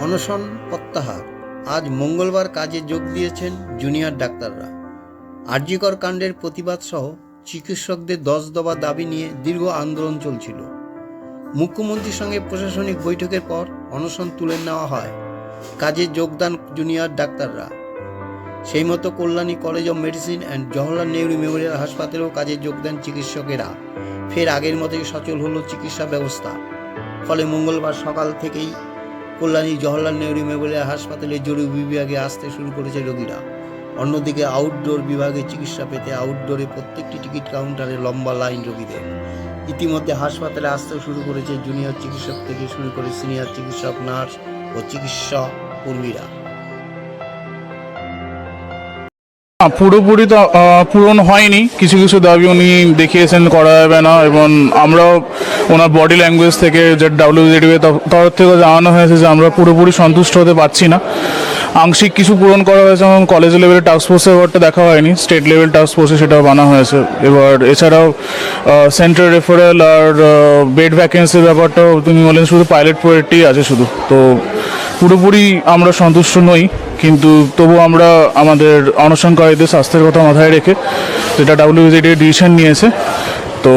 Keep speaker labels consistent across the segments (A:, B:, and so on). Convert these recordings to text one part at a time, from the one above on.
A: অনশন প্রত্যাহার। আজ মঙ্গলবার কাজে যোগ দিয়েছেন জুনিয়র ডাক্তাররা। আরজিকর কাণ্ডের প্রতিবাদ সহ চিকিৎসকদের দশ দফা দাবি নিয়ে দীর্ঘ আন্দোলন চলছিল। মুখ্যমন্ত্রীর সঙ্গে প্রশাসনিক বৈঠকের পর অনশন তুলে নেওয়া হয় কাজে যোগদান জুনিয়র ডাক্তাররা। সেই মতো Kalyani college of medicine and Jawaharlal Nehru memorial হাসপাতালেও কাজে যোগদান চিকিৎসকেরা। ফের আগের মতোই সচল হলো চিকিৎসা ব্যবস্থা। ফলে মঙ্গলবার সকাল থেকেই কল্যাণী, জওহরলাল নেহরু মেমোরিয়াল হাসপাতালে জরুরি বিভাগে আসতে শুরু করেছে রোগীরা। অন্যদিকে আউটডোর বিভাগে চিকিৎসা পেতে আউটডোরে প্রত্যেকটি টিকিট কাউন্টারে লম্বা লাইন রোগীদের। ইতিমধ্যে হাসপাতালে আসতে শুরু করেছে জুনিয়র চিকিৎসক থেকে শুরু করে সিনিয়র চিকিৎসক নার্স ও চিকিৎসা কর্মীরা।
B: পুরোপুরি তো পূরণ হয়নি। কিছু কিছু দাবি উনি দেখিয়েছেন করা যাবে না এবং আমরাও ওনার বডি ল্যাঙ্গুয়েজ থেকে যে ডাব্লিউজিডি তরফ থেকে জানানো হয়েছে যে আমরা পুরোপুরি সন্তুষ্ট হতে পারছি না। আংশিক কিছু পূরণ করা হয়েছে এবং কলেজ লেভেলে টাস্ক ফোর্সের দেখা হয়নি স্টেট লেভেল টাস্ক ফোর্সে সেটাও বানা হয়েছে। এবার এছাড়াও সেন্ট্রাল রেফারেল আর বেড ভ্যাকেন্সির ব্যাপারটাও তুমি বলেন শুধু পাইলট প্রোজেক্টই আছে শুধু। তো পুরোপুরি আমরা সন্তুষ্ট নই, কিন্তু তবু আমরা আমাদের অনশনকারীদের স্বাস্থ্যের কথা মাথায় রেখে যেটা ডাব্লিউজিডি ডিসিশন নিয়েছে, তো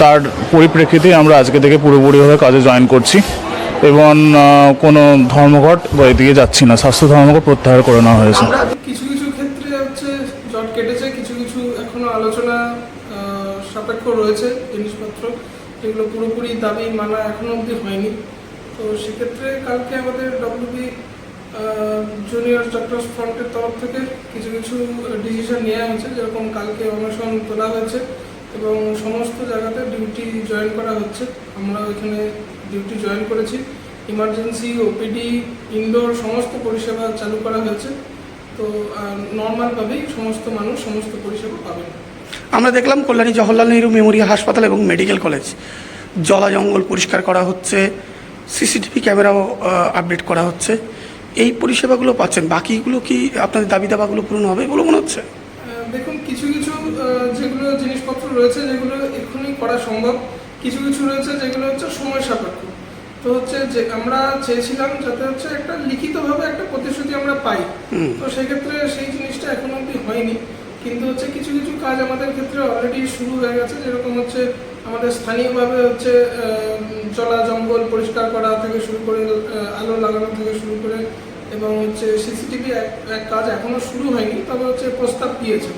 B: তার পরিপ্রেক্ষিতে আমরা আজকে থেকে পুরোপুরিভাবে কাজে জয়েন করছি। এবং কোনো ধর্মঘট এদিকে যাচ্ছি না। স্বাস্থ্য ধর্মঘট প্রত্যাহার করে নেওয়া হয়েছে।
C: কিছু কিছু ক্ষেত্রে হচ্ছে জট কেটেছে, কিছু কিছু এখনও আলোচনা সাপেক্ষ রয়েছে জিনিসপত্র। যেগুলো পুরোপুরি দাবি মানা এখনও অবধি হয়নি। তো সেক্ষেত্রে কালকে আমাদের ডব্লিউবি জুনিয়র ডক্টরস ফ্রন্টের তরফ থেকে কিছু কিছু ডিসিশন নেওয়া হয়েছে, যেরকম কালকে অনশন তোলা হয়েছে এবং সমস্ত জায়গাতে ডিউটি জয়েন করা হচ্ছে। আমরা এখানে ডিউটি জয়েন করেছি। ইমার্জেন্সি ওপিডি ইনডোর সমস্ত পরিষেবা চালু করা হয়েছে। তো নর্মালভাবেই সমস্ত মানুষ সমস্ত পরিষেবা পাবেন।
D: আমরা দেখলাম কল্যাণী জওহরলাল নেহরু মেমোরিয়াল হাসপাতাল এবং মেডিকেল কলেজ। জলা জঙ্গল পরিষ্কার করা হচ্ছে সিসিটিভি ক্যামেরাও আপডেট করা হচ্ছে। এই পরিষেবাগুলো পাচ্ছেন। বাকিগুলো কি আপনাদের দাবি দাবাগুলো পূরণ হবে বলে মনে হচ্ছে?
C: দেখুন কিছু কিছু যেগুলো জিনিসপত্র রয়েছে যেগুলো এক্ষুনি করা সম্ভব। কিছু কিছু রয়েছে যেগুলো হচ্ছে সময় সাপেক্ষ। তো হচ্ছে যে আমরা চেয়েছিলাম যাতে হচ্ছে একটা লিখিতভাবে একটা প্রতিশ্রুতি আমরা পাই। তো সেক্ষেত্রে সেই জিনিসটা এখনও অবধি হয়নি। কিন্তু হচ্ছে কিছু কিছু কাজ আমাদের ক্ষেত্রে অলরেডি শুরু হয়ে গেছে। যেরকম হচ্ছে আমাদের স্থানীয়ভাবে হচ্ছে জলা জঙ্গল পরিষ্কার করা থেকে শুরু করে আলো লাগানো থেকে শুরু করে এবং হচ্ছে সিসিটিভি এক কাজ এখনও শুরু হয়নি তবে হচ্ছে প্রস্তাব দিয়েছে।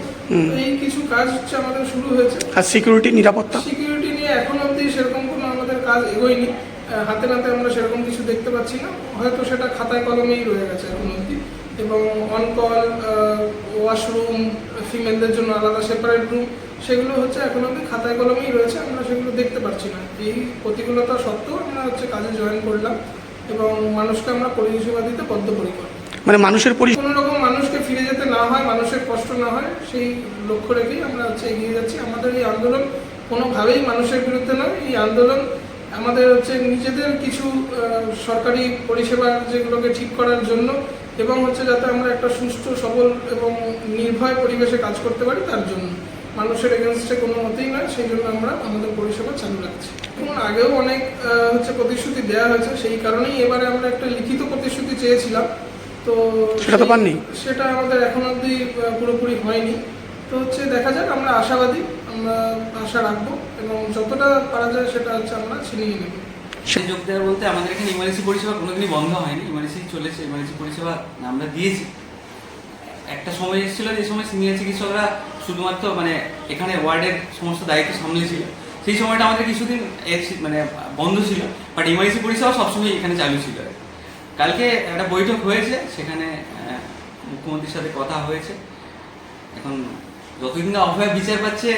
C: এই কিছু কাজ হচ্ছে আমাদের শুরু হয়েছে।
D: আর সিকিউরিটি নিরাপত্তা?
C: সিকিউরিটি নিয়ে এখন অবধি সেরকম কোনো আমাদের কাজ এগোয়নি। হাতে নাতে আমরা সেরকম কিছু দেখতে পাচ্ছি না। হয়তো সেটা খাতায় কলমেই রয়ে গেছে এখন অবধি। এবং অন কল ওয়াশরুম ফিমেলদের জন্য আলাদা সেপারেট রুম সেগুলো হচ্ছে এখন অবধি খাতায় কলমেই রয়েছে। আমরা সেগুলো দেখতে পাচ্ছি না। এই প্রতিকূলতা সত্ত্বেও আমরা হচ্ছে কাজে জয়েন করলাম এবং মানুষকে আমরা পরিষেবা দিতে বদ্ধপরিকর।
D: মানে মানুষের পরি
C: কোনো রকম মানুষকে ফিরে যেতে না হয় মানুষের কষ্ট না হয় সেই লক্ষ্য রেখেই আমরা হচ্ছে এগিয়ে যাচ্ছি। আমাদের এই আন্দোলন কোনোভাবেই মানুষের বিরুদ্ধে নয়। এই আন্দোলন আমাদের হচ্ছে নিজেদের কিছু সরকারি পরিষেবা যেগুলোকে ঠিক করার জন্য এবং হচ্ছে যাতে আমরা একটা সুস্থ সবল এবং নির্ভয় পরিবেশে কাজ করতে পারি তার জন্য। মানুষের এগেনস্টে কোনো মতেই নয় সেই জন্য আমরা আমাদের পরিষেবা চালু রাখছি। এবং আগেও অনেক হচ্ছে প্রতিশ্রুতি দেওয়া হয়েছে সেই কারণেই এবারে আমরা একটা লিখিত প্রতিশ্রুতি চেয়েছিলাম। তো
D: সেটা পাননি?
C: সেটা আমাদের এখন অবধি পুরোপুরি হয়নি। তো হচ্ছে দেখা যাক আমরা আশাবাদী। আমরা আশা রাখব এবং যতটা পারা যায় সেটা হচ্ছে আমরা ছিনিয়ে নেব।
E: সে যোগ দেওয়া বলতে আমাদের এখানে ইমার্জেন্সি পরিষেবা কোনোদিনই বন্ধ হয়নি। ইমার্জেন্সি চলেছে ইমার্জেন্সি পরিষেবা আমরা দিয়েছি। একটা সময় এসেছিল যে সময় সিনিয়র চিকিৎসকরা শুধুমাত্র মানে এখানে ওয়ার্ডের সমস্ত দায়িত্ব সামলেছিল। সেই সময়টা আমাদের কিছুদিন মানে বন্ধ ছিল বাট ইমার্জেন্সি পরিষেবা সবসময় এখানে চালু ছিল। কালকে একটা বৈঠক হয়েছে, সেখানে মুখ্যমন্ত্রীর সাথে কথা হয়েছে। এখন যতদিন না অভয় বিচার পাচ্ছে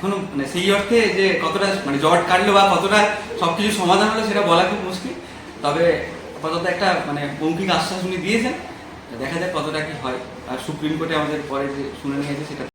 E: এখনও মানে সেই অর্থে যে কতটা মানে জট কাটলো বা কতটা সবকিছু সমাধান হলো সেটা বলা খুব মুশকিল। তবে আপাতত একটা মানে মৌখিক আশ্বাস উনি দিয়েছেন। দেখা যাক কতটা কি হয়। আর সুপ্রিম কোর্টে আমাদের পরে যে শুনে নিয়েছে সেটা